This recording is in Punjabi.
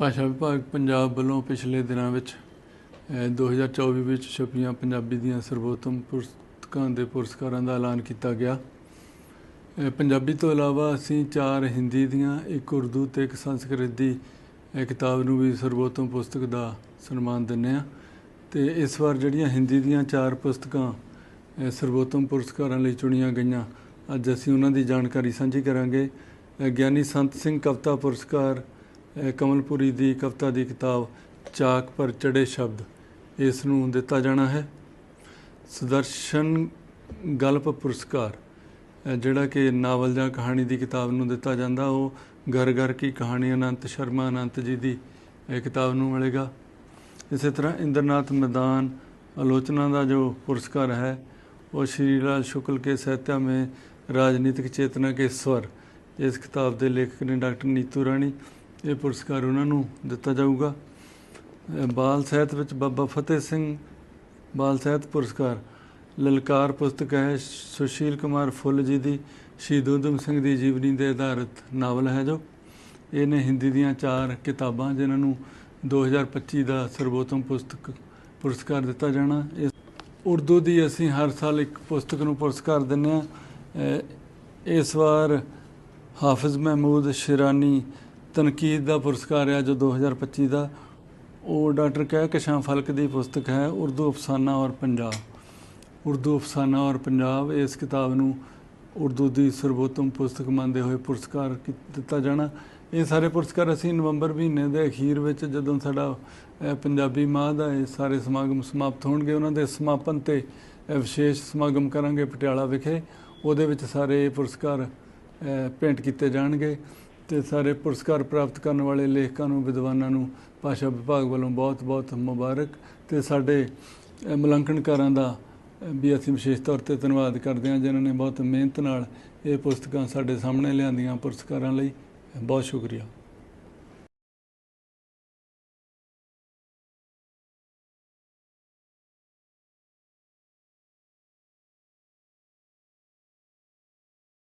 ਭਾਸ਼ਾ ਵਿਭਾਗ ਪੰਜਾਬ ਵੱਲੋਂ ਪਿਛਲੇ ਦਿਨਾਂ ਵਿੱਚ ਅ, 2024 ਵਿੱਚ ਛਪੀਆਂ ਪੰਜਾਬੀ ਦੀਆਂ ਸਰਵੋਤਮ ਪੁਸਤਕਾਂ ਦੇ ਪੁਰਸਕਾਰਾਂ ਦਾ ਐਲਾਨ ਕੀਤਾ ਗਿਆ। ਪੰਜਾਬੀ ਤੋਂ ਇਲਾਵਾ ਅਸੀਂ ਚਾਰ ਹਿੰਦੀ ਦੀਆਂ ਇੱਕ ਉਰਦੂ ਤੇ ਇੱਕ ਸੰਸਕ੍ਰਿਤ ਦੀ ਕਿਤਾਬ ਨੂੰ ਵੀ ਸਰਵੋਤਮ ਪੁਸਤਕ ਦਾ ਸਨਮਾਨ ਦਿੰਦੇ ਆ ਤੇ ਇਸ ਵਾਰ ਜਿਹੜੀਆਂ ਹਿੰਦੀ ਦੀਆਂ ਚਾਰ ਪੁਸਤਕਾਂ ਅ, ਸਰਵੋਤਮ ਪੁਰਸਕਾਰਾਂ ਲਈ ਚੁਣੀਆਂ ਗਈਆਂ ਅੱਜ ਅਸੀਂ ਉਹਨਾਂ ਦੀ ਜਾਣਕਾਰੀ ਸਾਂਝੀ ਕਰਾਂਗੇ। ਗਿਆਨੀ ਸੰਤ ਸਿੰਘ ਕਵਿਤਾ ਪੁਰਸਕਾਰ ਕਮਲਪੁਰੀ ਦੀ ਕਵਿਤਾ ਦੀ ਕਿਤਾਬ ਚਾਕ ਪਰ ਚੜੇ ਸ਼ਬਦ ਇਸ ਨੂੰ ਦਿੱਤਾ ਜਾਣਾ ਹੈ। ਸੁਦਰਸ਼ਨ ਗਲਪ ਪੁਰਸਕਾਰ ਜਿਹੜਾ ਕਿ ਨਾਵਲ ਜਾਂ ਕਹਾਣੀ ਦੀ ਕਿਤਾਬ ਨੂੰ ਦਿੱਤਾ ਜਾਂਦਾ, ਉਹ ਘਰ ਘਰ ਕੀ ਕਹਾਣੀ ਅਨੰਤ ਸ਼ਰਮਾ ਅਨੰਤ ਜੀ ਦੀ ਕਿਤਾਬ ਨੂੰ ਮਿਲੇਗਾ। ਇਸੇ ਤਰ੍ਹਾਂ ਇੰਦਰਨਾਥ ਮੈਦਾਨ ਆਲੋਚਨਾ ਦਾ ਜੋ ਪੁਰਸਕਾਰ ਹੈ, ਉਹ ਸ਼੍ਰੀ ਲਾਲ ਸ਼ੁਕਲ ਕੇ ਸਾਹਿਤਿਆ में ਰਾਜਨੀਤਿਕ ਚੇਤਨਾ ਕੇ ਸਵਰ ਇਸ ਕਿਤਾਬ ਦੇ ਲੇਖਕ ਨੇ ਡਾਕਟਰ ਨੀਤੂ ਰਾਣੀ ਇਹ ਪੁਰਸਕਾਰ ਉਹਨਾਂ ਨੂੰ ਦਿੱਤਾ ਜਾਊਗਾ। ਬਾਲ ਸਾਹਿਤ ਵਿੱਚ ਬਾਬਾ ਫਤਿਹ ਸਿੰਘ ਬਾਲ ਸਾਹਿਤ ਪੁਰਸਕਾਰ, ਲਲਕਾਰ ਪੁਸਤਕ ਹੈ, ਸੁਸ਼ੀਲ ਕੁਮਾਰ ਫੁੱਲ ਜੀ ਦੀ, ਸ਼ਹੀਦ ਊਧਮ ਸਿੰਘ ਦੀ ਜੀਵਨੀ ਦੇ ਆਧਾਰਿਤ ਨਾਵਲ ਹੈ ਜੋ। ਇਹਨੇ ਹਿੰਦੀ ਦੀਆਂ ਚਾਰ ਕਿਤਾਬਾਂ, ਜਿਨ੍ਹਾਂ ਨੂੰ 2025 ਦਾ ਸਰਵੋਤਮ ਪੁਸਤਕ ਪੁਰਸਕਾਰ ਦਿੱਤਾ ਜਾਣਾ। ਇਸ ਉਰਦੂ ਦੀ ਅਸੀਂ ਹਰ ਸਾਲ ਇੱਕ ਪੁਸਤਕ ਨੂੰ ਪੁਰਸਕਾਰ ਦਿੰਦੇ ਹਾਂ। ਇਸ ਵਾਰ ਹਾਫਿਜ਼ ਮਹਿਮੂਦ ਸ਼ਿਰਾਨੀ ਤਨਕੀਦ ਦਾ ਪੁਰਸਕਾਰ ਆ ਜੋ 2025 ਦਾ। ਉਹ ਡਾਕਟਰ ਕਹਿ ਕਸ਼ਾਂ ਫਲਕ ਦੀ ਪੁਸਤਕ ਹੈ ਉਰਦੂ ਅਫਸਾਨਾ ਔਰ ਪੰਜਾਬ। ਉਰਦੂ ਅਫਸਾਨਾ ਔਰ ਪੰਜਾਬ ਇਸ ਕਿਤਾਬ ਨੂੰ ਉਰਦੂ ਦੀ ਸਰਵੋਤਮ ਪੁਸਤਕ ਮੰਨਦੇ ਹੋਏ ਪੁਰਸਕਾਰ ਦਿੱਤਾ ਜਾਣਾ। ਇਹ ਸਾਰੇ ਪੁਰਸਕਾਰ ਅਸੀਂ ਨਵੰਬਰ ਮਹੀਨੇ ਦੇ ਅਖੀਰ ਵਿੱਚ ਜਦੋਂ ਸਾਡਾ ਪੰਜਾਬੀ ਮਾਹ ਦਾ ਇਹ ਸਾਰੇ ਸਮਾਗਮ ਸਮਾਪਤ ਹੋਣਗੇ ਉਹਨਾਂ ਦੇ ਸਮਾਪਨ ਤੇ ਵਿਸ਼ੇਸ਼ ਸਮਾਗਮ ਕਰਾਂਗੇ ਪਟਿਆਲਾ ਵਿਖੇ। ਉਹਦੇ ਵਿੱਚ ਸਾਰੇ ਇਹ ਪੁਰਸਕਾਰ ਅ, ਭੇਂਟ ਕੀਤੇ ਜਾਣਗੇ। ਤੇ ਸਾਰੇ ਪੁਰਸਕਾਰ ਪ੍ਰਾਪਤ ਕਰਨ ਵਾਲੇ ਲੇਖਕਾਂ ਨੂੰ, ਵਿਦਵਾਨਾਂ ਨੂੰ, ਭਾਸ਼ਾ ਵਿਭਾਗ ਵੱਲੋਂ ਬਹੁਤ-ਬਹੁਤ ਮੁਬਾਰਕ ਤੇ ਸਾਡੇ ਮੁਲਾਂਕਣਕਾਰਾਂ ਦਾ ਵੀ ਅਸੀਂ ਵਿਸ਼ੇਸ਼ ਤੌਰ ਤੇ ਧੰਨਵਾਦ ਕਰਦੇ ਹਾਂ, ਜਿਨ੍ਹਾਂ ਨੇ ਬਹੁਤ ਮਿਹਨਤ ਨਾਲ ਇਹ ਪੁਸਤਕਾਂ ਸਾਡੇ ਸਾਹਮਣੇ ਲਿਆਂਦੀਆਂ ਪੁਰਸਕਾਰਾਂ ਲਈ। ਬਹੁਤ ਸ਼ੁਕਰੀਆ।